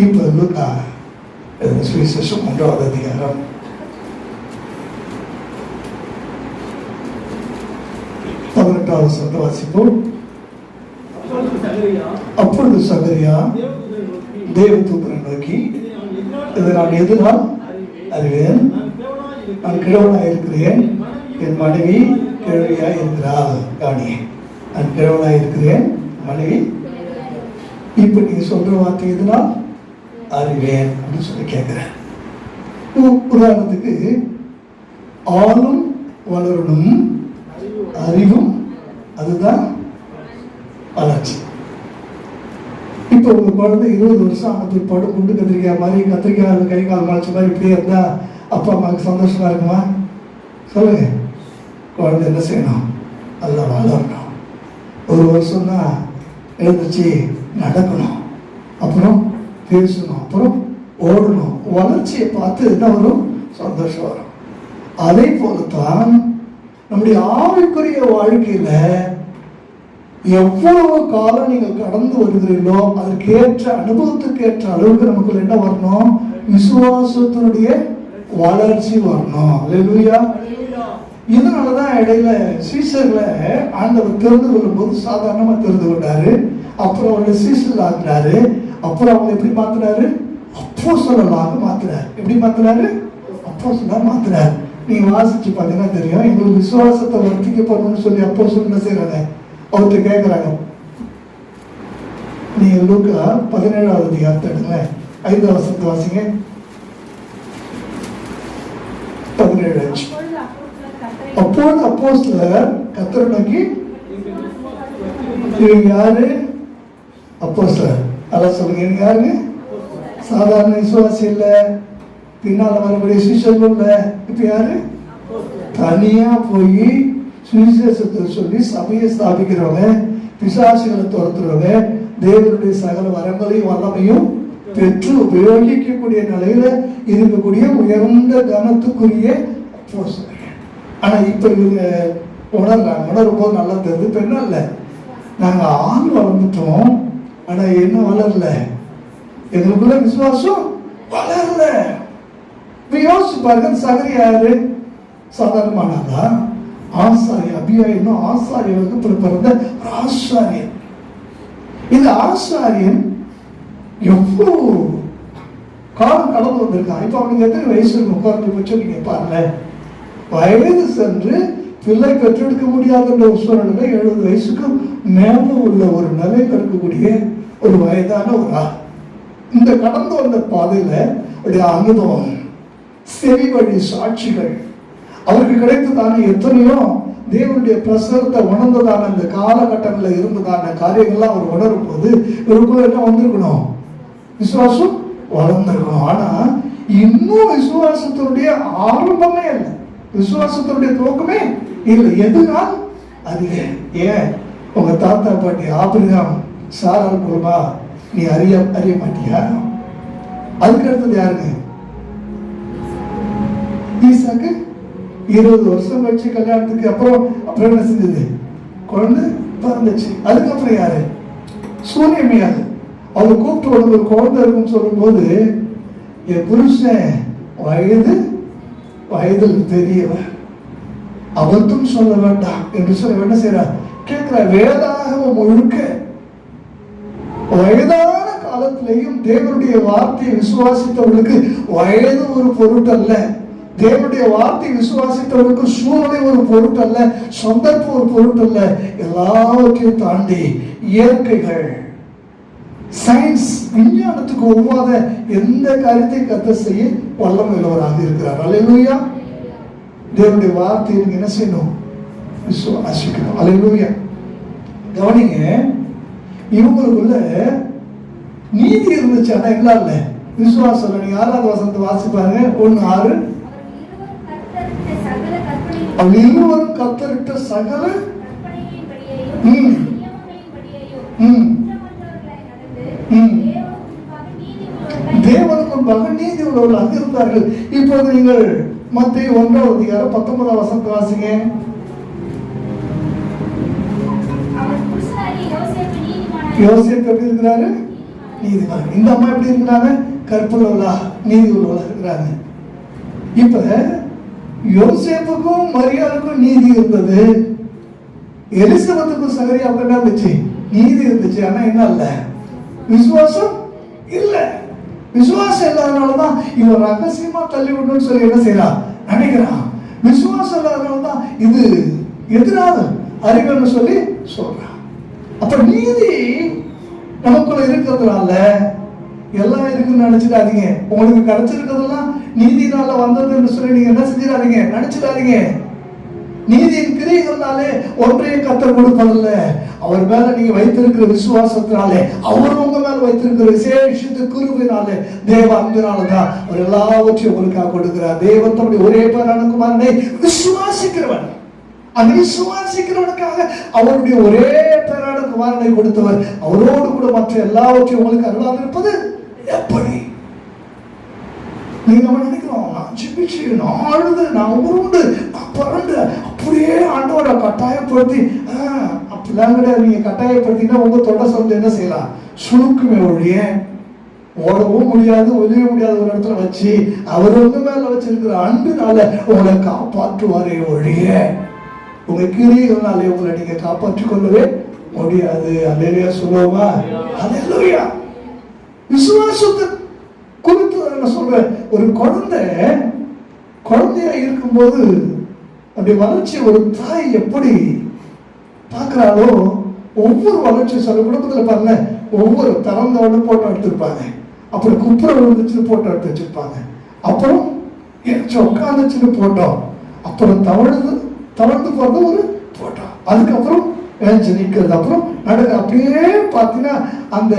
இப்போ லூக்கா எழுதின சுவிசேஷம் மூன்றாவது அதிகாரம் பதினெட்டாவது சொந்த வாசிப்போம் அப்பொழுது சகரியா அப்பொழுது சகரியா தேவதூதனை நோக்கி, இதை நான் இது நான் அறிவேன்? நான் கிழவனாக இருக்கிறேன். என் மனைவி கிழவியாக இருக்கிறாள் காணி. நான் கிழவனாக இருக்கிறேன் மனைவி. இப்போ நீங்கள் சொல்கிற வார்த்தை எதுனால் அறிவேன் அப்படின்னு சொல்லி கேட்குறேன். உதாரணத்துக்கு ஆளும் வளரணும் அறிவும் அதுதான் வளர்ச்சி. இப்போ ஒரு குழந்தை இருபது வருஷம் ஆனது படம் குண்டு கத்திரிக்காய் மாதிரி கத்திரிக்காய் கை கால் மலைச்ச மாதிரி இப்படியே இருந்தால் அப்பா அம்மாவுக்கு சந்தோஷமா இருக்குமா? சொல்லுங்க. குழந்தை என்ன செய்யணும்? நல்லா வளரணும். ஒரு வருஷம் தான் எழுந்துச்சு நடக்கணும். அப்புறம் பேசணும் அப்புறம் ஓடணும். வளர்ச்சியை பார்த்து என்ன வரும்? சந்தோஷம் வரும். அதே போலத்தான் நம்முடைய ஆவிக்குரிய வாழ்க்கையில எவ்வளவு காலம் நீங்கள் கடந்து வருகிறீர்களோ அதற்கேற்ற அனுபவத்துக்கு ஏற்ற அளவுக்கு நமக்குள்ள என்ன வரணும்? விசுவாசத்தினுடைய வளர்ச்சி வரணும். இல்லையா இதனாலதான் இடையில சீசர்களை ஆண்டவர் தெரிந்து கொள்ளும்போது சாதாரணமா திறந்து கொண்டாரு. அப்புறம் அவருடைய சீசர் ஆகினாரு அப்புறம் அவங்க எப்படி மாத்துறாரு அப்போ சொல்லலாக மாத்துறாரு எப்படி மாத்துறாரு அப்போ சொல்ல மாத்துறாரு நீங்க வாசிச்சு பார்த்தீங்கன்னா தெரியும். எங்களுக்கு விசுவாசத்தை வர்த்திக்க போறோம்னு சொல்லி அப்போ சொல்ல செய்யறாங்க அவர்கிட்ட கேட்கறாங்க நீங்க லூக்கா பதினேழாவது அதிகாரத்தை எடுங்க. ஐந்து வசனத்தை வாசிங்க. பதினேழு. அஞ்சு அப்பொழுது அப்போஸ்தலர் அப்போது அப்போஸ்தலர் கத்தரை நோக்கி இவங்க யாரு? அப்போஸ்தலர். நல்லா சொல்லுங்க. இவங்க யாருங்க? சாதாரண விசுவாசி இல்லை. பின்னால் வரக்கூடிய சுவிசேஷம் இல்லை. இப்போ யாரு? தனியாக போய் சுவிசேஷத்தை சொல்லி சபையை ஸ்தாபிக்கிறவங்க பிசாசுகளை துரத்துறவங்க தேவனுடைய சகல வரங்களையும் வல்லமையும் பெற்று உபயோகிக்கக்கூடிய நிலையில இருக்கக்கூடிய உயர்ந்த கனத்துக்குரிய ஆனால் இப்போ இவங்க உணர்றாங்க. உணரும் போது நல்லா தெரியுது. இப்ப என்ன இல்லை? நாங்கள் ஆண் வளர்ந்துட்டோம். ஆனால் என்ன வளரல? எங்களுக்குள்ள விசுவாசம் வளரல. இப்போ யோசிச்சு பாருங்க சகரி யாரு? சாதாரணமானதா? ஆசாரி அபியா இன்னும் ஆசாரியனுக்கு பிறந்த ஒரு ஆசாரியன் இந்த ஆசாரியன் எவ்வளோ காலம் கடந்து வந்திருக்கான்? இப்போ அவனுக்கு எத்தனை வயசு உட்கார்ந்து வச்சு நீங்கள் பாருங்க. வயது சென்று பிள்ளை பெற்றெடுக்க முடியாத ஒரு சூழ்நிலை எழுபது வயசுக்கு மேலும் உள்ள ஒரு நிலையில் இருக்கக்கூடிய ஒரு வயதான ஒரு ஆள் இந்த கடந்து வந்த பாதையில் அவருடைய அனுபவம் செவி வழி சாட்சிகள் அவருக்கு கிடைத்ததான எத்தனையோ தேவனுடைய பிரசரத்தை உணர்ந்ததான இந்த காலகட்டங்களில் இருந்ததான காரியங்கள்லாம் அவர் உணரும் போது இவருக்குள்ள என்ன வந்திருக்கணும்? விசுவாசம் வளர்ந்துருக்கணும். ஆனா இன்னும் விசுவாசத்தினுடைய ஆரம்பமே இல்லை. விசுவாசத்தினுடைய துவக்கமே இல்லை. எதுனால்? அது ஏன்? உங்க தாத்தா பாட்டி ஆபிரகாம் சாரால் மூலமா நீ அறிய அறிய மாட்டியா? அதுக்கு அடுத்தது யாருங்க? ஈசாக்கு? இருபது வருஷம் வச்சு கல்யாணத்துக்கு அப்புறம் அப்புறம் என்ன செஞ்சது? குழந்தை பிறந்துச்சு. அதுக்கப்புறம் யாரு? சூரியமியாது அவர் கூப்பிட்டு வந்து ஒரு குழந்தை இருக்குன்னு சொல்லும்போது என் புருஷன் வயது வயதில் பெரியவர். அபத்தம் சொல்ல வேண்டாம். என்று சொல்ல என்ன செய்யறார்? கேட்கிற வேதாகமம் முழுக்க வயதான காலத்திலையும் தேவனுடைய வார்த்தையை விசுவாசித்தவர்களுக்கு வயது ஒரு பொருட்டல்ல. தேவனுடைய வார்த்தையை விசுவாசித்தவர்களுக்கு சூழ்நிலை ஒரு பொருட்டல்ல சந்தர்ப்பம் ஒரு பொருட்டல்ல. எல்லாவற்றையும் தாண்டி இயற்கைகள் சயின்ஸ் விஞ்ஞானத்துக்கு ஒவ்வாத எந்த காரியத்தை கத்த செய்ய வல்லமை உள்ளவராக இருக்கிறார். அலையலூயா தேவனுடைய வார்த்தையை என்ன செய்யணும்? விசுவாசிக்கணும் அலையலூயா கவனிங்க இவங்களுக்குள்ள நீதி இருந்துச்சு ஆனா இல்ல இல்ல விசுவாசம் நீங்க ஆறாவது வசனத்தை வாசிப்பாங்க ஒண்ணு ஆறு அவர் இருவரும் அவள் இருவரும் கத்தரிட்ட சகல கற்பனையின்படியேயும் ம். நியமங்களின்படியேயும் ம். ம். தேவனுக்கு முன்பாக நீதியுள்ளவர்களாய் நீதி உள்ளவர்கள் அங்கிருந்தார்கள் இப்போது நீங்கள் மத்திய ஒன்றாவது அதிகாரம் பத்தொன்பதாம் வசனத்தை வாசிங்க அவர் புருஷனாகிய யோசேப்பு எப்படி இருக்கிறாரு? நீதிமான். இந்த அம்மா எப்படி இருக்கிறாங்க? கற்புள்ளவளா நீதி உள்ளவளா இருக்கிறாங்க. இப்ப யோசேப்புக்கும் மரியாதைக்கும் நீதி இருந்தது. எலிசபத்துக்கும் சகரி அவங்க என்ன இருந்துச்சு? நீதி இருந்துச்சு. ஆனா என்ன இல்ல விசுவாசம் இல்ல. விசுவாசம் இல்லாதனாலதான் இவன் ரகசியமா தள்ளி விடணும்னு சொல்லி என்ன செய்யறான் நினைக்கிறான். விசுவாசம் இல்லாதனாலதான் இது எதிராக அறிவுன்னு சொல்லி சொல்றான் அப்ப நீதி நமக்குள்ள இருக்கிறதுனால எல்லாம் இருக்குன்னு நினைச்சிடாதீங்க. உங்களுக்கு கிடைச்சிருக்கிறதெல்லாம் நீதினால வந்ததுன்னு சொல்லி நீங்க என்ன செஞ்சிடாதீங்க? நினைச்சிடாதீங்க. நீதியின் கிரியைகள்னாலே ஒன்றையும் கத்தர் கொடுப்பதில்ல. அவர் மேல நீங்க வைத்திருக்கிற விசுவாசத்தினாலே அவர் உங்க மேல வைத்திருக்கிற விசேஷத்து குருவினாலே தேவ அன்பினாலதான் அவர் எல்லாவற்றையும் உங்களுக்காக கொடுக்கிறார். தேவன் தம்முடைய ஒரே பேரான குமாரனை விசுவாசிக்கிறவன். அது விசுவாசிக்கிறவனுக்காக அவருடைய ஒரே பேரான குமாரனை கொடுத்தவர். அவரோடு கூட மற்ற எல்லாவற்றையும் உங்களுக்கு அருளாதிருப்பது எப்படி? நீங்க நம்ம நினைக்கிறோம் நான் ஜெபிச்சு நான் அழுது நான் உருண்டு நான் புரண்டு அப்படியே ஆண்டவரை கட்டாயப்படுத்தி அப்படிலாம் கிடையாது. நீங்க கட்டாயப்படுத்தினா உங்க தொட சொந்த என்ன செய்யலாம் சுணுக்குமே ஒழிய ஓடவும் முடியாது ஒழிய முடியாத ஒரு இடத்துல வச்சு அவர் வந்து மேல வச்சிருக்கிற அன்பினால உங்களை காப்பாற்றுவாரே ஒழிய. உங்க கிரியைகள்னாலே உங்களை நீங்க காப்பாற்றிக் கொள்ளவே முடியாது. அல்லையா சொல்லுவோமா? அலையா விசுவாசத்தை குறித்து நான் சொல்றேன்? ஒரு குழந்தை குழந்தையா இருக்கும்போது அப்படி வளர்ச்சி ஒரு தாய் எப்படி பார்க்கறாளோ ஒவ்வொரு வளர்ச்சி சில குடும்பத்தில் பாருங்க ஒவ்வொரு திறந்தவொடனே போட்டோ எடுத்திருப்பாங்க. அப்புறம் குப்புற விழுந்துச்சுன்னு போட்டோ எடுத்து வச்சிருப்பாங்க. அப்புறம் எரிச்சு உட்காந்துச்சுன்னு போட்டோம் அப்புறம் தவழுது தவழ்ந்து போகிறது ஒரு போட்டோ அதுக்கப்புறம் எழுந்து நிற்கிறது. அப்புறம் நடக்க அப்படியே பார்த்தீங்கன்னா அந்த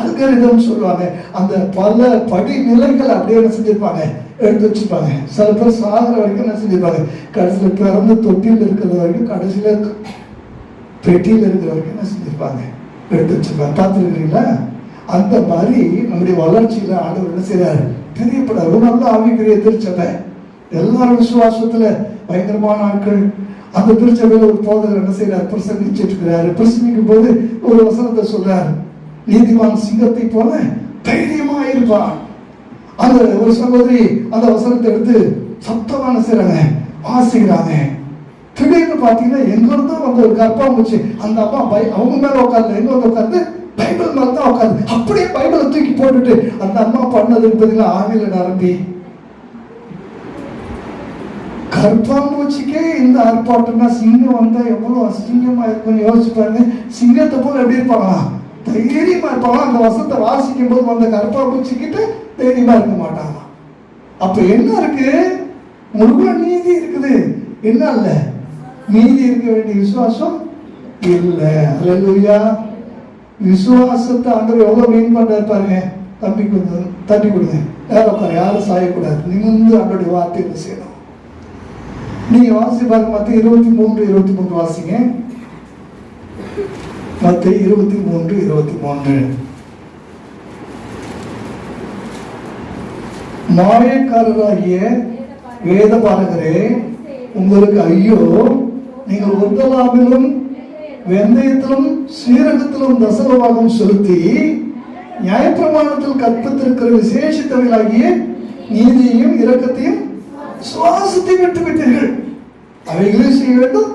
அல்கரிதம் சொல்லுவாங்க. அந்த பல படி நிலைகள் அப்படியே என்ன செஞ்சிருப்பாங்க? எடுத்து வச்சிருப்பாங்க. சில பேர் சாகிற வரைக்கும் என்ன செஞ்சிருப்பாங்க? கடைசியில் பிறந்து தொட்டியில் இருக்கிற வரைக்கும் கடைசியில் பெட்டியில் இருக்கிற வரைக்கும் என்ன செஞ்சிருப்பாங்க? எடுத்து வச்சிருப்பாங்க. பார்த்துருக்கீங்களா? அந்த மாதிரி நம்முடைய வளர்ச்சியில் ஆண்டவர் என்ன செய்கிறார் தெரியப்படாது. நல்ல ஆவிக்குரிய திருச்சபை எல்லாரும் விசுவாசத்துல பயங்கரமான ஆட்கள். அந்த திருச்சபையில ஒரு போதகர் என்ன செய்யறாரு பிரசங்கிச்சுட்டு இருக்கிறாரு பிரசங்கிக்கும் போது ஒரு வசனத்தை சொல்றாரு. நீதிமான் சிங்கத்தை போல தைரியமா இருப்பான். அந்த ஒரு சகோதரி அந்த வசனத்தை எடுத்து சத்தமான செய்றாங்க வாசிக்கிறாங்க. திடீர்னு பார்த்தீங்கன்னா எங்க இருந்தோ வந்த ஒரு வந்துச்சு அந்த அப்பா பை அவங்க மேல உட்காந்து எங்க வந்து உட்காந்து பைபிள் மேல தான் உட்காந்து அப்படியே பைபிளை தூக்கி போட்டுட்டு அந்த அம்மா பண்ணது பார்த்தீங்கன்னா ஆவியில் நிரம்பி கர்ப்பாம்பூச்சிக்கே இந்த ஆர்ப்பாட்டம்னா சிங்கம் வந்தா எவ்வளவு அசிங்கமா இருக்கும்னு யோசிச்சு பாருங்க. சிங்கத்தை போல எப்படி இருப்பாங்களா? தைரியமா இருப்பாங்களா? அந்த வசத்தை வாசிக்கும் போது வந்த கர்ப்பாம்பூச்சி கிட்ட தைரியமா இருக்க மாட்டாங்களாம் அப்ப என்ன இருக்கு? முழு நீதி இருக்குது. என்ன இல்ல நீதி இருக்க வேண்டிய விசுவாசம் இல்லை. அல்லேலூயா. விசுவாசத்தை ஆண்டவர் எவ்வளவு மீன் பண்றாரு பாருங்க. தம்பி கொடுத்து தட்டி கொடுங்க. யாரும் யாரும் சாயக்கூடாது. நிமிந்து ஆண்டோடைய வார்த்தையை செய்யணும். நீங்க வாசி பாருங்க மத்த இருபத்தி மூன்று இருபத்தி மூன்று வாசிங்க. மத்திய இருபத்தி மூன்று இருபத்தி மூன்று. மாயக்காரராகிய வேத பாடகரே உங்களுக்கு ஐயோ நீங்கள் ஒத்தலாவிலும் வெந்தயத்திலும் சீரகத்திலும் தசமபாகம் செலுத்தி நியாயப்பிரமாணத்தில் கற்பித்திருக்கிற விசேஷத்தவர்களாகிய நீதியையும் இரக்கத்தையும் சுவாசத்தை விட்டுவிட்டீர்கள். அவைகளையும் செய்ய வேண்டும்.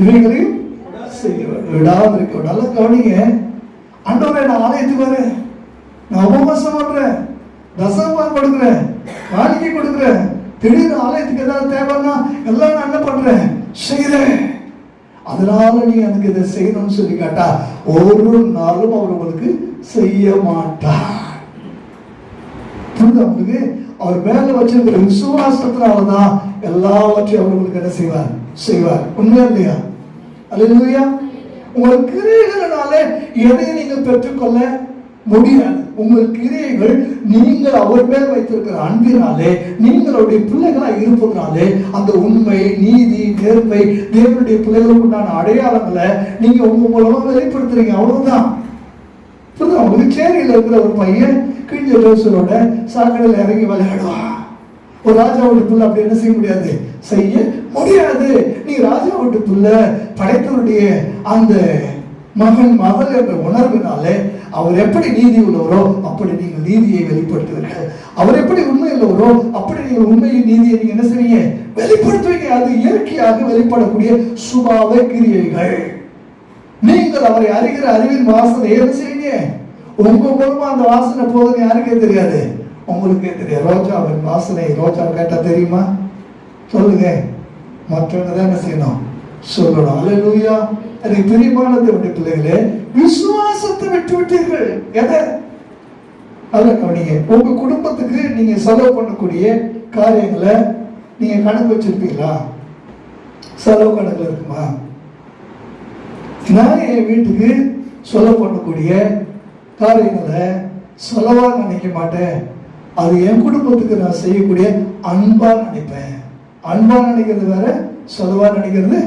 இவைகளையும் செய்ய வேண்டும். விடாமல் இருக்க நல்லா கவனிங்க. ஆண்டவரே நான் ஆலயத்துக்கு வரேன். நான் உபவாசம் பண்றேன் தசமம் கொடுக்குறேன். காணிக்கை கொடுக்குறேன். திடீர்னு ஆலயத்துக்கு ஏதாவது தேவைன்னா எல்லாம் நான் என்ன பண்றேன் செய்யறேன் அதனால நீ எனக்கு இதை செய்யணும்னு சொல்லி கேட்டா ஒரு நாளும் அவர் உங்களுக்கு செய்ய மாட்டார். புரியுதா உங்களுக்கு? அவர் மேல வச்சிருக்கிற விசுவாசத்தினாலதான் எல்லாவற்றையும் அவர் உங்களுக்கு என்ன செய்வார்? செய்வார். உண்மையா இல்லையா? அல்லா உங்கள் கிரியைகளினால எதை நீங்கள் பெற்றுக்கொள்ள முடியாது. உங்கள் கிரியைகள் நீங்கள் அவர் மேல் வைத்திருக்கிற அன்பினாலே நீங்களுடைய பிள்ளைகளா இருப்பதனாலே அந்த உண்மை நீதி நேர்மை தேவனுடைய பிள்ளைகளுக்கு உண்டான அடையாளங்களை நீங்க உங்க மூலமா வெளிப்படுத்துறீங்க. அவ்வளவுதான். புரியுதா புதுச்சேரியில் இருக்கிற ஒரு பையன் கிழிஞ்ச ட்ரௌசரோட சாக்கடையில் இறங்கி விளையாடுவான். ஒரு ராஜா வீட்டு புள்ள அப்படி என்ன செய்ய முடியாது? செய்ய முடியாது. நீ ராஜா வீட்டு புள்ள படைத்தவருடைய அந்த மகன் மகள் என்ற உணர்வினாலே அவர் எப்படி நீதி உள்ளவரோ அப்படி நீங்கள் நீதியை வெளிப்படுத்துவீர்கள். அவர் எப்படி உண்மை உள்ளவரோ அப்படி நீங்கள் உண்மையின் நீதியை நீங்க என்ன செய்வீங்க? வெளிப்படுத்துவீங்க. அது இயற்கையாக வெளிப்படக்கூடிய சுபாவ கிரியைகள். நீங்கள் அவரை அறிகிற அறிவின் வாசனை என்ன செய்வீங்க உங்க மூலமா அந்த வாசனை போகுதுன்னு யாருக்கே தெரியாது? உங்களுக்கே தெரியாது. ரோஜாவின் வாசனை ரோஜா கேட்டா தெரியுமா? சொல்லுங்க. மற்றவங்க தான் என்ன செய்யணும்? சொல்லணும். அல்லேலூயா எனக்கு பிரியமான தேவனுடைய பிள்ளைகளே விசுவாசத்தை விட்டு விட்டீர்கள். எதை? அதை கவனிங்க. உங்க குடும்பத்துக்கு நீங்க செலவு பண்ணக்கூடிய காரியங்களை நீங்க கணக்கு வச்சிருப்பீங்களா? செலவு கணக்கு இருக்குமா? நான் என் வீட்டுக்கு சொல்ல பண்ணக்கூடிய காரியங்களை சொல்லவா நினைக்க மாட்டேன். அது என் குடும்பத்துக்கு நான் செய்யக்கூடிய அன்பா நினைப்பேன். அன்பா நினைக்கிறது வேற சொல்லவா நினைக்கிறது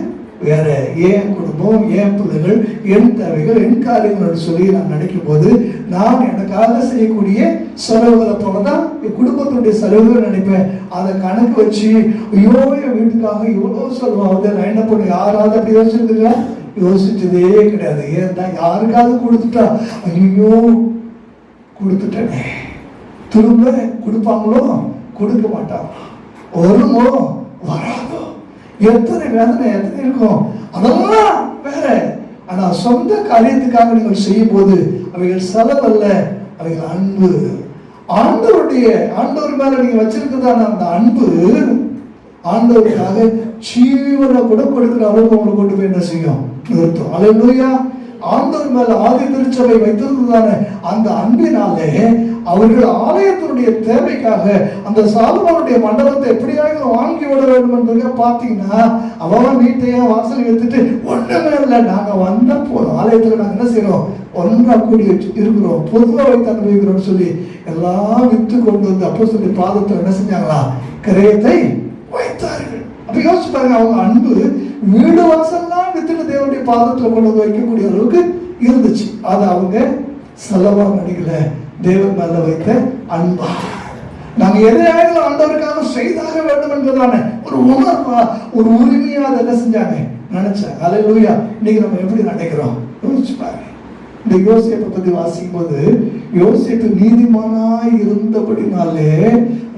வேற. என் குடும்பம் என் பிள்ளைகள் என் தேவைகள் என் காரியங்கள் சொல்லி நான் நினைக்கும் போது நான் எனக்காக செய்யக்கூடிய செலவுகளை போல தான் என் குடும்பத்துடைய செலவுகள் நினைப்பேன். அதை கணக்கு வச்சு ஐயோ என் வீட்டுக்காக இவ்வளோ செலவாகுது. நான் என்ன பண்ண யாராவது அப்படி யோசிச்சிருக்கீங்களா யோசிச்சதே கிடையாது. ஏன்னா யாருக்காவது கொடுத்துட்டா? ஐயோ கொடுத்துட்டேனே. திரும்ப கொடுப்பாங்களோ? கொடுக்க மாட்டான் வருமோ? வராதோ? எத்தனை வேதனை எத்தனை இருக்கும்? அதெல்லாம் வேற. ஆனால் சொந்த காரியத்துக்காக நீங்கள் செய்யும் போது அவைகள் செலவல்ல அவைகள் அன்பு. ஆண்டவருடைய ஆண்டவர் மேல நீங்க வச்சிருக்கிறதான அந்த அன்பு ஆண்டவருக்காக ஜீவனை கூட கொடுக்கிற அளவுக்கு உங்களை கொண்டு போய் என்ன செய்யும்? நிறுத்தும். அலையா ஆண்டவர் மேல ஆதி திருச்சபை வைத்திருந்ததான அந்த அன்பினாலே அவர்கள் ஆலயத்தினுடைய தேவைக்காக அந்த சாலமோனுடைய மண்டபத்தை எப்படியாக வாங்கி விட வேண்டும் என்பதை பார்த்தீங்கன்னா அவன் வீட்டையே வாசல் எடுத்துட்டு ஒண்ணுமே இல்லை. நாங்க வந்த போதும் ஆலயத்துல நாங்க என்ன செய்யறோம் ஒன்றா கூடி வச்சு இருக்கிறோம் பொதுவாக வைத்து அனுபவிக்கிறோம்னு சொல்லி எல்லாம் வித்து கொண்டு வந்து அப்போ சொல்லி பாதத்தை என்ன செஞ்சாங்களா? கிரயத்தை வைத்தார்கள். அப்ப யோசிச்சு பாருங்க அவங்க அன்பு வீடு வாசல்லாம் வித்துட்டு தேவனுடைய பாதத்துல கொண்டு வந்து வைக்கக்கூடிய அளவுக்கு இருந்துச்சு. அது அவங்க செலவா நடிக்கல தேவன் மேல வைத்த அன்பா. நாங்க எதையாவது ஆண்டவருக்காக செய்தாக வேண்டும் என்பதான ஒரு உணர்வா ஒரு உரிமையா அதை என்ன செஞ்சாங்க? கலை லூயா இன்னைக்கு நம்ம எப்படி நினைக்கிறோம் யோசிச்சு பாருங்க. இந்த யோசிப்பை பத்தி வாசிக்கும் போது யோசிப்பு நீதிமானாய் இருந்தபடினாலே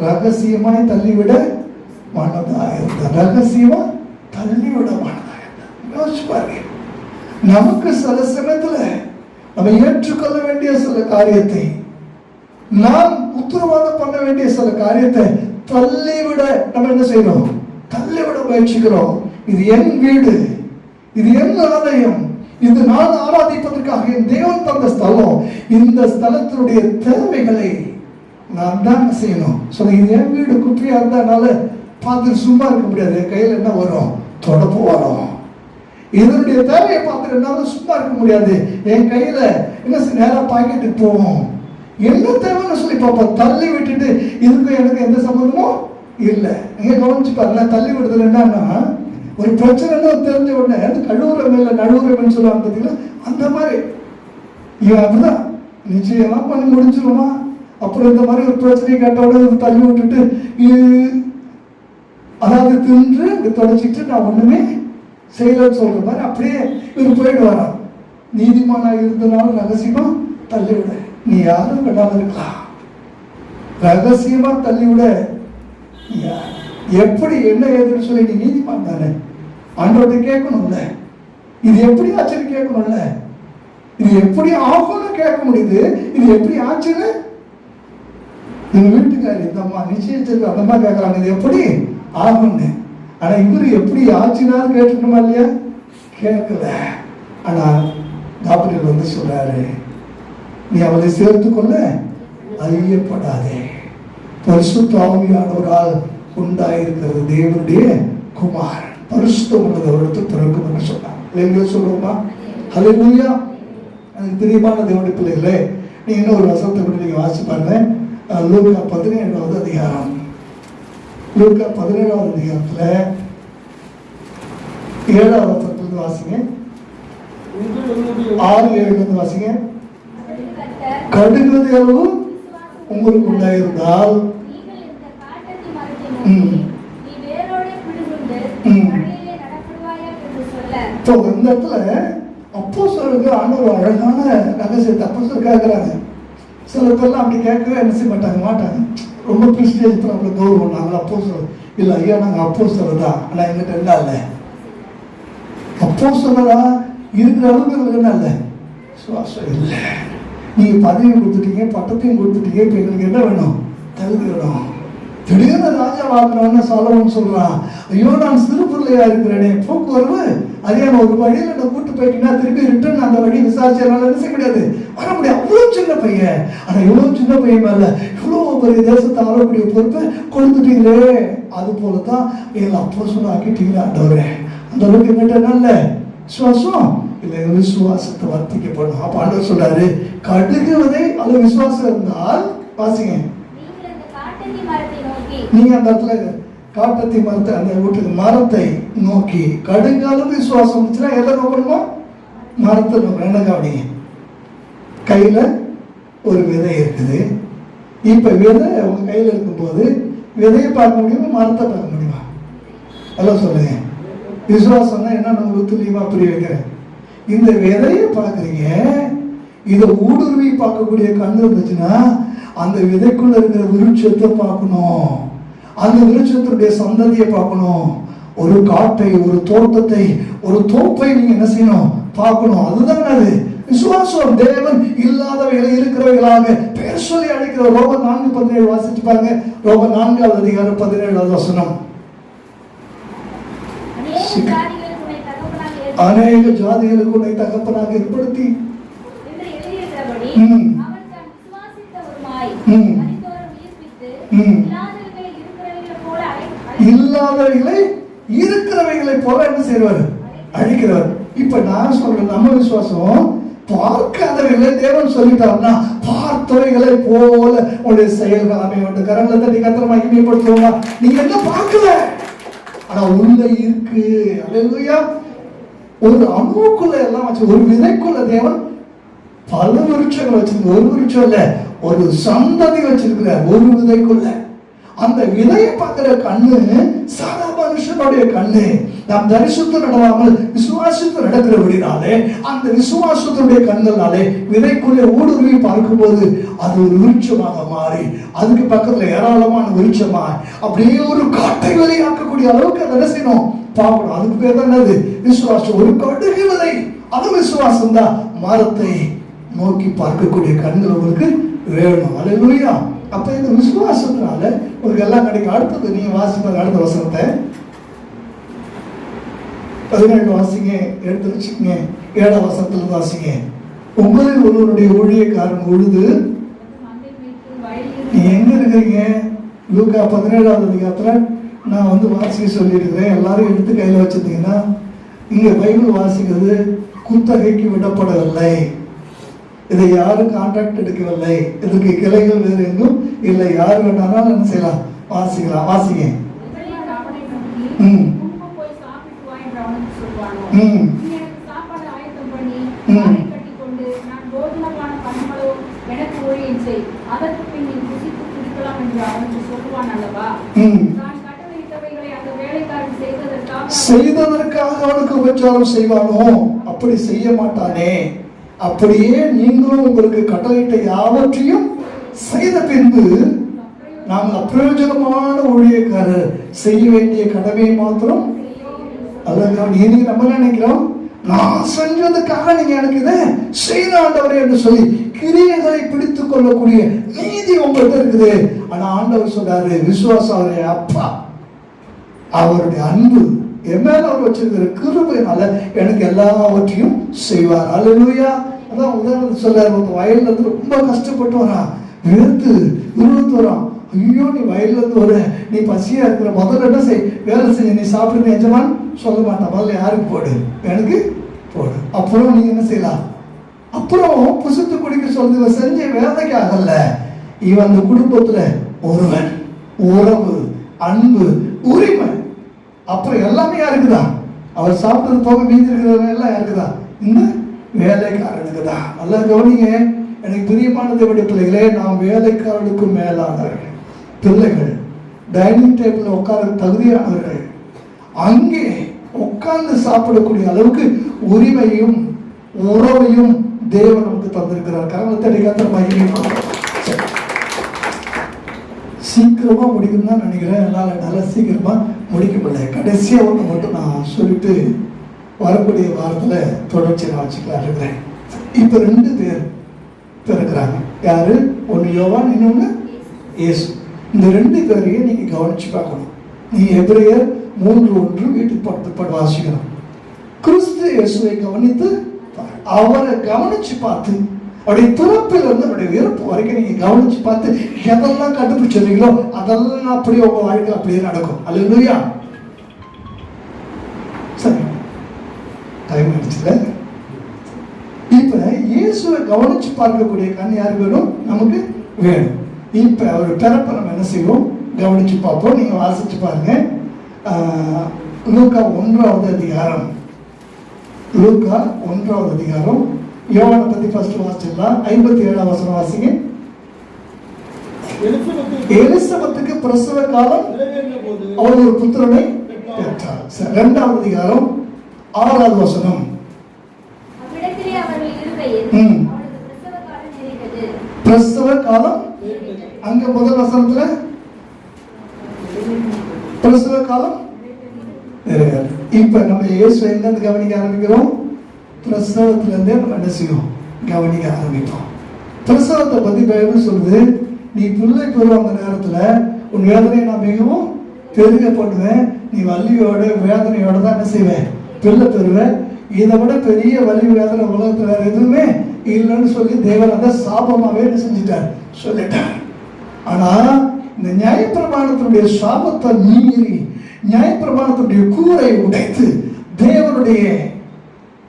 ரகசியமாய் தள்ளிவிட மனதா இருந்தார் ரகசியமா தள்ளிவிட மனதா யோசிச்சு பாருங்க நமக்கு சில சமயத்துல நம்ம ஏற்றுக்கொள்ள வேண்டிய சில காரியத்தை நாம் உத்தரவாதம் பண்ண வேண்டிய சில காரியத்தை தள்ளிவிட நம்ம என்ன செய்யறோம்? தள்ளிவிட முயற்சிக்கிறோம். இது என் வீடு. இது என் ஆலயம். இது நான் ஆராதிப்பதற்காக என் தேவன் தந்த ஸ்தலம். இந்த ஸ்தலத்தினுடைய தேவைகளை நான் தான் செய்யணும். சொல்ல இது என் வீடு. குற்றியா இருந்தனால பார்த்து சும்மா இருக்க முடியாது. என் கையில் என்ன வரும்? தொடப்பு வரும். இதனுடைய தேவையை பார்த்துட்டு என்னால் சும்மா இருக்க முடியாது. என் கையில் என்ன நேராக பாக்கெட்டுக்கு போவோம் என்ன தேவைன்னு சொல்லி பார்ப்போம். தள்ளி விட்டுட்டு இதுக்கும் எனக்கு எந்த சம்மந்தமும் இல்லை. நீங்கள் கவனிச்சு பாருங்க. தள்ளி விடுதல் என்னன்னா ஒரு பிரச்சனைன்னு தெரிஞ்ச உடனே அது கழுவுற மேல நழுவுறமேன்னு சொல்லுவாங்க பார்த்தீங்களா அந்த மாதிரி. இவன் அப்படிதான். நிச்சயமாக பண்ணி முடிஞ்சிருமா அப்புறம் இந்த மாதிரி ஒரு பிரச்சனையை கேட்ட உடனே தள்ளி விட்டுட்டு அதாவது தின்று இப்படி தொடச்சிட்டு நான் ஒண்ணுமே செய்யலன்னு சொல்ற மாதிரி அப்படியே இவர் போயிடுவாராம் நீதிமானா இருந்தனாலும் ரகசியமா தள்ளிவிட. நீ யாரும் விடாம இருக்கலாம். ரகசியமா தள்ளிவிட. நீ எப்படி என்ன ஏதுன்னு சொல்லி நீ நீதிமான் தானே? ஆண்டோட கேட்கணும்ல. இது எப்படி ஆச்சுன்னு கேட்கணும்ல? இது எப்படி ஆகும்னு கேட்க முடியுது? இது எப்படி ஆச்சுன்னு? எங்க வீட்டுக்காரி இந்த அம்மா நிச்சயிச்சிருக்க அந்த மாதிரி கேட்கறாங்க இது எப்படி? ஆகும்னு. ஆனால் இவரு எப்படி ஆச்சுனாலும் கேட்டுக்கணுமா இல்லையா? கேட்கல. ஆனால் டாக்டர் வந்து சொல்கிறாரு நீ அவளை சேர்த்துக்கொள்ள ஐயப்படாதே பரிசுத்த ஆவியானவரால் உண்டாயிருக்கிறது தேவனுடைய குமார். பரிசுத்தம் உள்ளது அவருக்கு பிறக்கும் என்று சொன்னார். இல்லைங்களா சொல்லுவோமா? ஹalleluya. எனக்கு பிரியமான தேவனுடைய பிள்ளைகளே? நீ இன்னும் ஒரு வசத்தை கூட நீங்கள் வாசிப்பாருங்க. லூகா பதினேழாவது அதிகாரம். லூக்கா பதினேழாவது அதிகாரத்துல ஏழாவது வாசிங்க. ஆறு ஏழு வந்து வாசிங்க அளவும் விசுவாசம் உங்களுக்கு உண்டாயிருந்தால் சொல்ல. இப்போ இந்த இடத்துல அப்போ சொல்லுங்க ஆண்டவர் அழகான ரகசியத்தை அப்போ கேட்குறாங்க சில பேர்லாம் அப்படி கேட்கவே என்ன செய்ய மாட்டாங்க மாட்டாங்க. ரொம்ப ப்ரிஸ்டேஜ் ப்ராப்ளம் கௌரவம் நாங்கள் அப்போ சொல்ல இல்லை ஐயா நாங்கள் அப்போ சொல்லதா ஆனால் எங்கிட்ட என்ன இல்லை? அப்போ சொல்லதா இருக்கிற அளவுக்கு எங்களுக்கு என்ன இல்லை? சுவாசம் இல்லை. நீங்கள் பதவியும் கொடுத்துட்டீங்க பட்டத்தையும் கொடுத்துட்டீங்க இப்போ எங்களுக்கு என்ன வேணும்? தகுதி வேணும் திடீர்னு ராஜா வாங்கினவன்னு சொல்லணும்னு சொல்றான். ஐயோ நான் சிறு பிள்ளையா இருக்கிறேனே. போக்குவரவு அதே ஒரு வழியில் என்ன கூட்டு போயிட்டீங்கன்னா திருப்பி ரிட்டர்ன் அந்த வழி விசாரிச்சு என்ன செய்ய முடியாது. வர முடியாது. அவ்வளோ சின்ன பையன். ஆனா இவ்வளோ சின்ன பையன் மேல இவ்வளோ பெரிய தேசத்தை ஆளக்கூடிய பொறுப்பை கொடுத்துட்டீங்களே. அது போல தான் எல்லாம் அப்போ சொல்ல ஆக்கிட்டீங்களா ஆண்டவரே. அந்த அளவுக்கு என்கிட்ட நல்ல இல்லை? விசுவாசம்? இல்லை விசுவாசத்தை வர்த்திக்கப்படும் அப்போ ஆண்டவர் சொல்றாரு கடுகுவதை அது விசுவாசம் இருந்தால் வாசிங்க. நீங்கள் அந்த இடத்துல காட்டத்தை மரத்தை அந்த வீட்டுக்கு மரத்தை நோக்கி கடுங்காலம் விசுவாசம் இருந்துச்சுன்னா எதை நோக்கணுமா? மரத்தை நோக்கணும். என்ன கவனிங்க கையில் ஒரு விதை இருக்குது. இப்போ விதை உங்கள் கையில் இருக்கும்போது விதையை பார்க்க முடியுமா? மரத்தை பார்க்க முடியுமா? எல்லாம் சொல்லுங்க. விசுவாசம்னா என்ன? உங்களுக்கு துல்லியமாக புரிய வைக்கிறேன். இந்த விதையை பார்க்குறீங்க. இதை ஊடுருவி பார்க்கக்கூடிய கண் இருந்துச்சுன்னா அந்த விதைக்குள்ள இருக்கிற விருட்சத்தை பார்க்கணும். அந்த விருட்சத்தினுடைய சந்ததியை பார்க்கணும். ஒரு காட்டை ஒரு தோட்டத்தை ஒரு தோப்பை நீங்க என்ன செய்யணும்? பார்க்கணும். அதுதான் அது. விசுவாசம். தேவன் இல்லாதவைகளை இருக்கிறவைகளாக பேர் சொல்லி அழைக்கிற ரோம நான்கு பதினேழு வாசிச்சு பாருங்க. ரோம நான்காவது அதிகாரம் பதினேழாவது வசனம். அநேக ஜாதிகளுக்கு உன்னை தகப்பனாக ஏற்படுத்தி. இல்லாதவைகளை இருக்கிறவைகளை போல என்ன செய்வார் அழிக்கிறவர். இப்ப நான் சொல்றேன் நம்ம விசுவாசம் பார்க்காதவைகளை தேவன் சொல்லிட்டாருன்னா பார்த்தவைகளை போல உடைய செயல்கள் அமைய கரங்களை தட்டி கத்திர மகிமைப்படுத்துவோமா? நீங்க என்ன பார்க்கல? ஆனா உள்ள இருக்கு. அல்லேலூயா ஒரு அணுக்குள்ள எல்லாம் வச்சு ஒரு விதைக்குள்ள தேவன் பல விருட்சங்கள் வச்சிருந்த ஒரு விருட்சம் இல்லை ஒரு சந்ததி வச்சிருக்கிற ஒரு விதைக்குள்ள. அந்த விதையை பார்க்கிற கண்ணு சாதா மனுஷனுடைய கண்ணு. நாம் தரிசித்து நடவாமல் விசுவாசித்து நடக்கிறபடினாலே அந்த விசுவாசத்துடைய கண்கள்னாலே விதைக்குள்ளே ஊடுருவி பார்க்கும்போது அது ஒரு விருட்சமாக மாறி அதுக்கு பக்கத்துல ஏராளமான விருட்சமா அப்படியே ஒரு காட்டை வெளியாக்கக்கூடிய அளவுக்கு அதை செய்யணும்? பார்க்கணும். அதுக்கு பேர் தான் என்னது? விசுவாசம். ஒரு கடுகு விதை. அது விசுவாசம் தான் மரத்தை நோக்கி பார்க்கக்கூடிய கண்கள் உங்களுக்கு வேணும் அலையா அப்ப இந்த விசுவாசத்தினால உங்களுக்கு எல்லாம் கிடைக்கும் அடுத்தது நீங்கள் வாசிப்பாங்க அடுத்த வசனத்தை பதினேழு வாசிங்க எடுத்து வச்சுக்கங்க. ஏழாம் வசனத்துல வாசிங்க. உங்களில் ஒருவருடைய ஊழியக்காரன் உழுது நீ எங்க இருக்கிறீங்க? லூக்கா பதினேழாவது அதிகாரத்துல நான் வந்து வாசிக்க சொல்லியிருக்கிறேன். எல்லாரும் எடுத்து கையில வச்சிருந்தீங்கன்னா இங்க பைபிள் வாசிக்கிறது குத்தகைக்கு விடப்படவில்லை. இதை யாரும் கான்ட்ராக்ட் எடுக்கவில்லை. இதுக்கு கிளைகள் வேறு எங்கும் இல்லை. யார் வேணாலும் என்ன செய்யலாம்? வாசிக்கலாம் வாசிங்க. ம். ம். ம். செய்ததற்காக அவனுக்கு உபச்சாரம் செய்வானோ? அப்படி செய்ய மாட்டானே. அப்படியே நீங்களும் உங்களுக்கு கட்டளையிட்ட யாவற்றையும் செய்த பின்பு நாங்கள் அப்பிரயோஜனமான ஊழியக்காரர் செய்ய வேண்டிய கடமையை மாத்திரம் அதான் இனி நம்ம நினைக்கிறோம்? நான் செஞ்சதுக்காக நீங்க எனக்கு இதை செய்த ஆண்டவரே என்று சொல்லி கிரியைகளை பிடித்துக் கொள்ளக்கூடிய நீதி உங்கள்கிட்ட இருக்குது. ஆனா ஆண்டவர் சொல்றாரு விசுவாசம் அவருடைய அப்பா அவருடைய அன்பு என் மேல அவர் வச்சிருக்கிற கிருபையினால எனக்கு எல்லாவற்றையும் செய்வார். அல்லேலூயா அதான் உதாரணத்துக்கு சொல்றாரு ஒருத்தன் வயல்ல இருந்து ரொம்ப கஷ்டப்பட்டு வரான் வெறுத்து விருத்து வரான் ஐயோ நீ வயல்ல இருந்து வர நீ பசியா இருக்கிற முதல்ல என்ன செய்? வேலை செஞ்சு நீ சாப்பிடுன்னு எஜமான்? சொல்ல மாட்டான். முதல்ல யாருக்கு போடு? எனக்கு போடு. அப்புறம் நீ என்ன செய்யலாம்? அப்புறம் புசுத்து குடிக்க சொல்லுது செஞ்ச வேலைக்கு ஆகல இவன் அந்த குடும்பத்துல ஒருவன். உறவு அன்பு உரிமை. அப்புறம் எல்லாமே யாருக்குதா அவர் சாப்பிட்டது போக மீதி இருக்கிறவங்க எல்லாம் யாருக்குதா இந்த வேலைக்காரனுக்கு தான் நல்லா கவனிங்க எனக்கு பிரியமானதை விட பிள்ளைகளே நாம் வேலைக்காரனுக்கு மேலானவர்கள் பிள்ளைகள் டைனிங் டேபிளில் உட்கார தகுதியானவர்கள் அங்கே உட்கார்ந்து சாப்பிடக்கூடிய அளவுக்கு உரிமையும் உறவையும் தேவன் நமக்கு தந்திருக்கிறார். காரணத்தை தடி கத்திர சீக்கிரமாக சீக்கிரமா முடிக்கும் தான் நினைக்கிறேன். என்னால் நல்லா சீக்கிரமா முடிக்க முடியல. கடைசியாக ஒன்று மட்டும் நான் சொல்லிட்டு வரக்கூடிய வாரத்தில் தொடர்ச்சி நான் வச்சுக்கலாம் இருக்கிறேன். இப்போ ரெண்டு பேர் பிறக்கிறாங்க. யார்? ஒன்று யோவான் இன்னொன்று இயேசு. இந்த ரெண்டு பேரையும் நீங்கள் கவனித்து பார்க்கணும். நீ எபிரேயர் மூன்று ஒன்று வீட்டுக்கு படுத்து பட வாசிக்கணும். கிறிஸ்து இயேசுவை கவனித்து அவரை கவனித்து பார்த்து அவருடைய பிறப்பில் இருந்து அவருடைய இறப்பு வரைக்கும் நீங்கள் கவனித்து பார்த்து எதெல்லாம் கண்டுபிடிச்சிருக்கீங்களோ அதெல்லாம் அப்படியே உங்கள் வாழ்க்கை அப்படியே நடக்கும். அல்லையா டைம் ஆயிடுச்சுல இப்ப இயேசுவை கவனிச்சு பார்க்கக்கூடிய கண் யார் வேணும்? நமக்கு வேணும். இப்ப அவர் பிறப்பை நம்ம என்ன செய்வோம்? கவனிச்சு பார்ப்போம். நீங்க வாசிச்சு பாருங்க. ஆஹ், லூக்கா ஒன்றாவது அதிகாரம். லூக்கா ஒன்றாவது அதிகாரம். யோவானை பத்தி ஃபர்ஸ்ட் வாசிச்சிடலாம். ஐம்பத்தி ஏழாம் வசனம் வாசிங்க. எலிசபெத்து எலிசபெத்துக்கு பிரசவ காலம் அவள் ஒரு புத்திரனை பெற்றார். சரி, இரண்டாவது அதிகாரம். ஆறாவது வசனம். பிரசவ காலம். அங்க முதல் வசனத்துல? பிரசவ காலம். இப்ப நம்ம இயேசு எங்க கவனிக்க ஆரம்பிக்கிறோம்? பிரசவத்துல இருந்தே நம்ம என்ன செய்வோம் கவனிக்க ஆரம்பிப்போம். பிரசவத்தை பத்தி பைபிள் சொல்லுது நீ பிள்ளை அந்த நேரத்துல உன் வேதனையை நான் மிகவும் பெருக பண்ணுவேன் நீ வலியோட வேதனையோட தான் என்ன செய்வேன்? பிள்ளை பெறுவேன் இதை விட பெரிய வலி வேதனை உலகத்தில் வேற எதுவுமே இல்லைன்னு சொல்லி தேவன் அதை சாபமாகவே என்ன செஞ்சிட்டார்? சொல்லிட்டார். ஆனால் இந்த நியாயப்பிரமாணத்தினுடைய சாபத்தை மீறி நியாயப்பிரமாணத்தினுடைய கூரை உடைத்து தேவனுடைய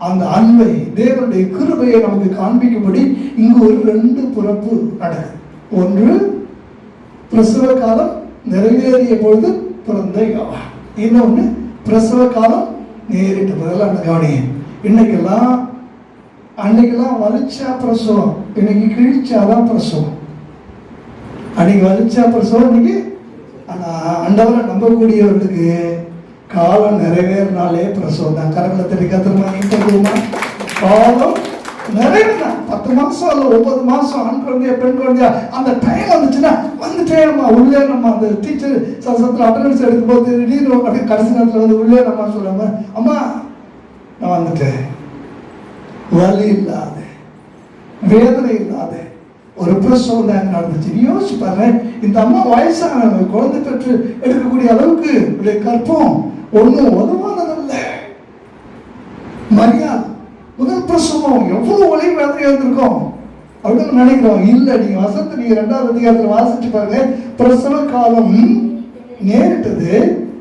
அந்த அன்பை தேவனுடைய கிருபையை நமக்கு காண்பிக்கும்படி இங்கு ஒரு ரெண்டு பிறப்பு நடக்குது. ஒன்று பிரசவ காலம் நிறைவேறிய பொழுது பிறந்த இன்னொன்று பிரசவ காலம் நேரிட்ட பதிலாக அந்த கவனிங்க இன்னைக்கெல்லாம் அன்னைக்கெல்லாம் வலிச்சா பிரசவம். இன்னைக்கு கிழிச்சாதான் பிரசவம். அன்னைக்கு வலிச்சா பிரசவம் இன்னைக்கு ஆனா அண்டவரை நம்பக்கூடியவர்களுக்கு காலம் நிறைவேறினாலே பிரசவம் தான். கரங்களை தட்டி நீங்க காலம் நிறைவேறினா பத்து மாசம் அல்ல ஒன்பது மாசம் ஆண் குழந்தைய பெண் குழந்தையா அந்த டைம் வந்துச்சுன்னா வந்துட்டேம்மா உள்ளே நம்ம அந்த டீச்சர் சசத்தில் அட்டண்டன்ஸ் எடுக்கும்போது திடீர்னு அப்படியே கடைசி நேரத்தில் வந்து உள்ளே நம்ம சொல்லாம அம்மா நான் வந்துட்டேன். வலி இல்லாத வேதனை இல்லாத ஒரு பிரசவம் தான் நடந்துச்சு. நீ யோசிச்சு பாரு இந்த அம்மா வயசானவங்க குழந்தை பெற்று எடுக்கக்கூடிய அளவுக்கு கற்பம் ஒன்றும் உதவானதல்ல மரியாதை முதல் பிரசவம் எவ்வளவு வலி வேதனை இருந்திருக்கும்? அப்படின்னு நினைக்கிறோம். இல்ல நீங்க வசந்த நீங்க ரெண்டாவது அதிகாரத்தில் வாசிச்சு பாருங்க. பிரசவ காலம் நேரிட்டது.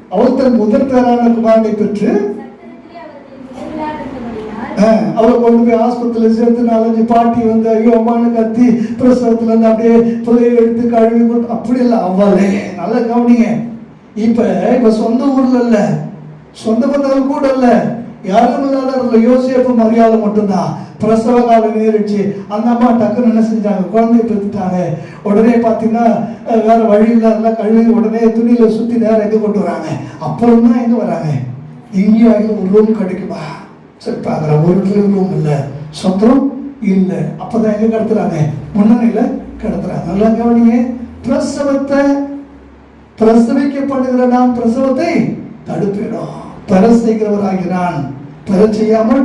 அவள் தன் முதல் பேரான குமாரனை பெற்று சத்தனத்திலே அவளை கொண்டு போய் ஆஸ்பத்திரியில் சேர்த்து நாலஞ்சு பாட்டி வந்து ஐயோ அம்மானு கத்தி பிரசவத்துல இருந்து அப்படியே பிள்ளையை எடுத்து கழுவி போட்டு அப்படி இல்லை அவளே நல்லா கவனிங்க. இப்ப இப்ப சொந்த ஊர்ல இல்ல. சொந்த பந்தங்கள் கூட இல்லை. யாரும் இல்லாத இடத்துல யோசேப்பு மரியாதை மட்டும்தான். பிரசவ காலம் ஏறிடுச்சு அந்த அம்மா டக்குன்னு என்ன செஞ்சாங்க? குழந்தைய பெற்றுட்டாங்க. உடனே பார்த்தீங்கன்னா வேற வழி இல்லாத கழுவி உடனே துணியில சுத்தி நேரம் எங்க கொண்டு வராங்க? அப்புறம் தான் எங்க வராங்க? எங்கேயும் ஒரு ரூம் கிடைக்குமா? சரி பார்க்குறேன் ஒரு கிலோ ரூம் இல்லை. சொந்தம் இல்லை. அப்பதான் எங்க கடத்துறாங்க? முன்னணியில கடத்துறாங்க. நல்லா கவனிங்க. பிரசவத்தை பிரசவிக்கப்படுகிற நாம் பிரசவத்தை தடுப்பிடும் தர செய்கிறவராகிறான். தர செய்யாமல்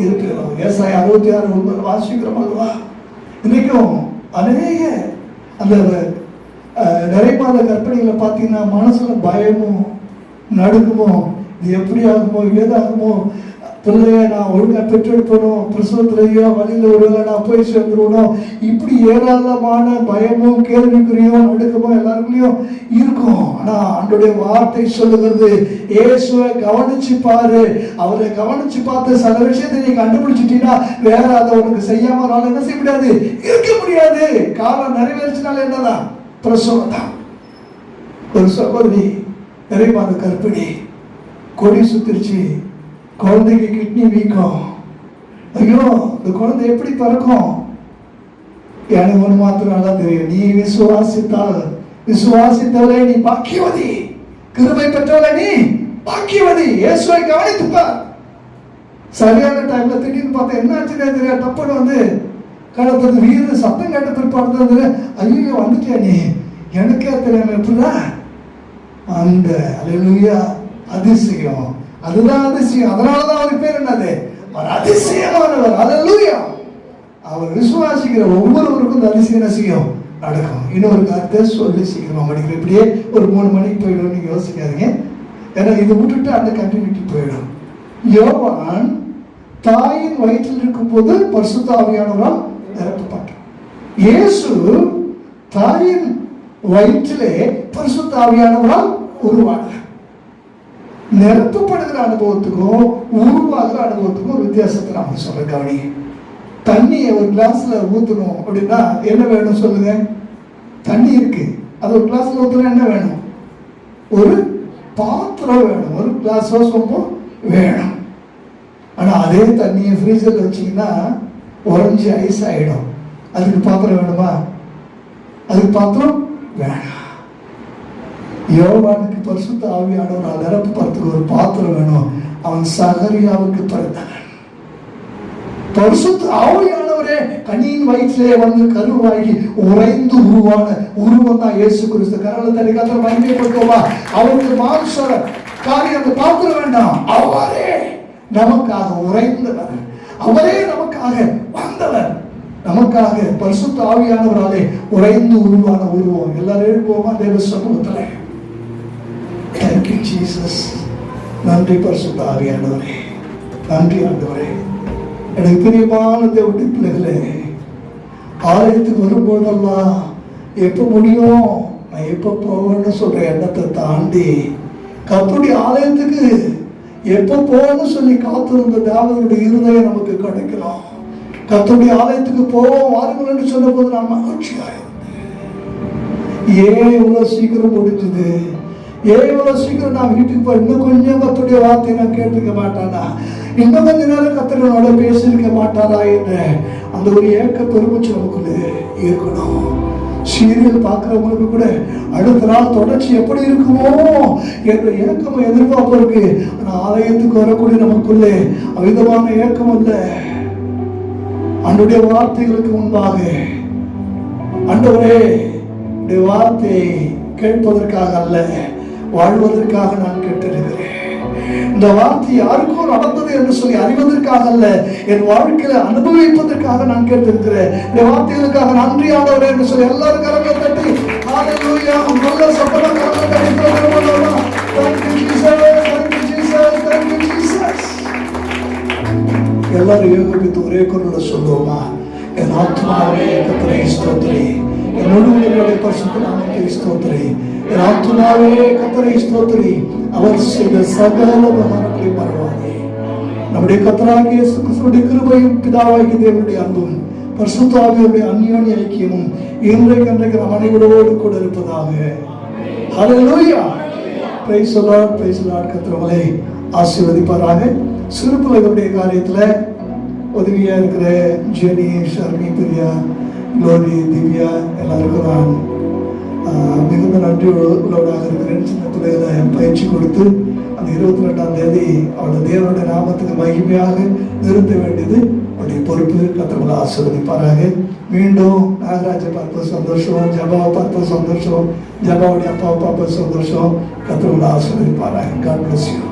இருக்கிறோம் விவசாய அறுபத்தி ஆறு ஒன்பது வாசிக்கிறோம் அல்லவா? இன்னைக்கும் அநேக அந்த நிறைப்பாத நிறைமாத கற்பனைகளை பார்த்தீங்கன்னா மனசுல பயமும் நடுக்குமோ இது எப்படி ஆகுமோ ஏதாகுமோ பிள்ளைய நான் ஒழுங்காக பெற்றெடுப்பணும் பிரசவத்திலேயோ வழியில் ஒருவேளை நான் போய் சேர்ந்துருவணும் இப்படி ஏராளமான பயமும் கேள்விக்குறியும் நடுக்கமோ எல்லாருக்குள்ளேயும் இருக்கும். ஆனா ஆண்டுடைய வார்த்தை சொல்லுகிறது இயேசுவை கவனிச்சு பாரு. அவரை கவனிச்சு பார்த்து சில விஷயத்தை நீ கண்டுபிடிச்சிட்டீங்கன்னா வேற அதை உனக்கு செய்யாம நான் என்ன செய்ய முடியாது? இருக்க முடியாது. காலம் நிறைவேறிச்சினால என்னதான் பிரசவம் தான். ஒரு சகோதரி நிறைவாத கற்பிணி கொடி சுத்திருச்சு. குழந்தைக்கு கிட்னி வீக்கம் ஐயோ இந்த குழந்தை எப்படி பிறக்கும்? எனக்கு ஒன்று மாத்திரம் நல்லா தெரியும். நீ விசுவாசித்தால் விசுவாசித்தவளே நீ பாக்கியவதி. கிருபை பெற்றவளே நீ பாக்கியவதி. இயேசுவை கவனித்துப்பார். சரியான டைம்ல திடீர்னு பார்த்தா என்ன ஆச்சுன்னே தெரியாது. டப்புன்னு வந்து கடத்தது வீடு சத்தம் கேட்ட பிற்பாடு தெரியல ஐயோ வந்துட்டியா நீ? எனக்கே தெரியாம எப்படிதான் அந்த அலையா அதிசயம். அதுதான் அதிசயம் அதனால தான் அவர் பேர் என்னது? அவர் அதிசயமானவர் அலையா அவர் விசுவாசிக்கிற ஒவ்வொருவருக்கும் இந்த அதிசயம் என்ன செய்யும் நடக்கும். இன்னொரு கருத்தை சொல்லி சீக்கிரமா படிக்கிறேன் இப்படியே ஒரு மூணு மணிக்கு போயிடும் நீங்க யோசிக்காதீங்க. ஏன்னா இதை விட்டுட்டு அந்த கண்டினியூட்டி போயிடும். யோவான் தாயின் வயிற்றில் இருக்கும்போது பரிசுத்த ஆவியானவரால் நிரப்பப்பட்டார். இயேசு தாயின் வயிற்றிலே பரிசுத்த ஆவியானவரால் உருவானார். நிரப்பப்படுகிற அனுபவத்துக்கும் உருவாகிற அனுபவத்துக்கும் ஒரு வித்தியாசத்தை நாம சொல்ல கவனி. தண்ணியை ஒரு கிளாஸ்ல ஊத்தணும் அப்படின்னா என்ன வேணும் சொல்லுங்க? தண்ணி இருக்கு. அது ஒரு கிளாஸ்ல ஊத்தணும் என்ன வேணும்? ஒரு பாத்திரம் வேணும். ஒரு கிளாஸோ சொம்போ வேணும். ஆனால் அதே தண்ணியை ஃப்ரீசர்ல வச்சீங்கன்னா உறைஞ்சி ஐஸ் ஆகிடும் அதுக்கு பாத்திரம் வேணுமா? அதுக்கு பாத்திரம் வேணாம். யோவானுக்கு பரிசுத்த ஆவியானவரால் நிரப்பப்படுறதுக்கு ஒரு பாத்திரம் வேணும். அவன் சகரியாவுக்கு பிறந்தவன். பரிசுத்த ஆவியானவரே கனியின் வயிற்றிலே வந்து கருவாகி உறைந்து உருவான உருவம் தான் இயேசு கிறிஸ்து. கரலை தனி கத்திர மகிமைப்படுத்துவா அவருக்கு மாம்ச காரியம் அந்த பாத்திரம் வேண்டாம். அவரே நமக்காக உறைந்தவர். அவரே நமக்காக வந்தவர். நமக்காக பரிசுத்த ஆவியானவராலே உறைந்து உருவான உருவம். எல்லாரும் எழுப்புவோமா தேவ சமூகத்தில். தேங்க்யூ ஜீசஸ் நன்றி பரிசுத்த ஆவியானவரே. நன்றி ஆண்டவரே. எனக்கு பிரியமான தேவனுடைய பிள்ளைகளே ஆலயத்துக்கு வரும்போதெல்லாம் எப்போ முடியும் நான் எப்போ போவேன்னு சொல்ற எண்ணத்தை தாண்டி கத்துடைய ஆலயத்துக்கு எப்போ போகணும்னு சொல்லி காத்திருந்த தேவனுடைய இருதயம் நமக்கு கிடைக்கணும். கத்துடைய ஆலயத்துக்கு போவோம் வாருங்கள்னு சொன்ன போது நான் மகிழ்ச்சியாக ஏன் இவ்வளவு சீக்கிரம் முடிஞ்சுது? ஏன் இவ்வளவு சீக்கிரம் நான் வீட்டுக்கு போய் இன்னும் கொஞ்சம் கத்துடைய வார்த்தையை நான் கேட்டிருக்க மாட்டானா? இன்னும் கொஞ்ச நேரம் கத்தனோட பேசியிருக்க மாட்டாரா என்று அந்த ஒரு ஏக்க பெருமிச்சு நமக்குள்ள இருக்கணும். சீரியல் பார்க்குறவங்களுக்கு கூட அடுத்த நாள் தொடர்ச்சி எப்படி இருக்குமோ என்ற ஏக்கம் எதிர்பார்ப்பு இருக்கு ஆனால் ஆலயத்துக்கு வரக்கூடிய நமக்குள்ளே அவிதமான ஏக்கம் அல்ல. அன்றைய வார்த்தைகளுக்கு முன்பாக அன்றவரே வார்த்தை கேட்பதற்காக அல்ல. வாழ்வதற்காக நான் கேட்டிருக்கிறேன். இந்த வார்த்தை யாருக்கோ நடந்தது என்று சொல்லி அறிவதற்காக அல்ல என் வாழ்க்கையில அனுபவிப்பதற்காக நான் கேட்டிருக்கிறேன். இந்த வார்த்தைகளுக்காக நன்றி ஆண்டவரே என்று சொல்லி எல்லாரும் கரங்களை தட்டி நல்ல சத்தமா எல்லாரும் யோகித்து ஒரே குரல்ல சொல்லுவோமா? என் ஆத்மாவே முழுவதுடைய கத்தரை ஸ்தோத்திரி அவர் செய்த சகல உபகாரங்களை மறவாதே நம்முடைய கத்தராகிய கிருபையும் பிதாவாகிய தேவனுடைய அன்பும் பரிசுத்தாவியுடைய அந்யோன்ய ஐக்கியமும் இன்றைக்கு அன்றைக்கு நம் அனைவரோடு கூட இருப்பதாக ஹalleluya பிரைஸ் the பிரைஸ் ஆசீர்வதிப்பாராக சிறு பிள்ளைகளுடைய காரியத்துல உதவியா இருக்கிற ஜெனி ஷர்மி பிரியா லோரி திவ்யா எல்லாருக்கும் நான் மிகுந்த நன்றி உள்ளவனாக இருக்கிறேன் சின்ன பிள்ளைகளை பயிற்சி கொடுத்து அந்த இருபத்தி ரெண்டாம் தேதி அவளை தேவனுடைய நாமத்துக்கு மகிமையாக நிறுத்த வேண்டியது அவருடைய பொறுப்பு. கத்தவங்களை ஆசிர்வதிப்பாராக. மீண்டும் நாகராஜ பார்த்த சந்தோஷம் ஜபாவை பார்ப்ப சந்தோஷம் ஜபாவுடைய அப்பாவை பார்ப்ப சந்தோஷம். கத்தவங்களை ஆசிர்வதிப்பாராக. God bless you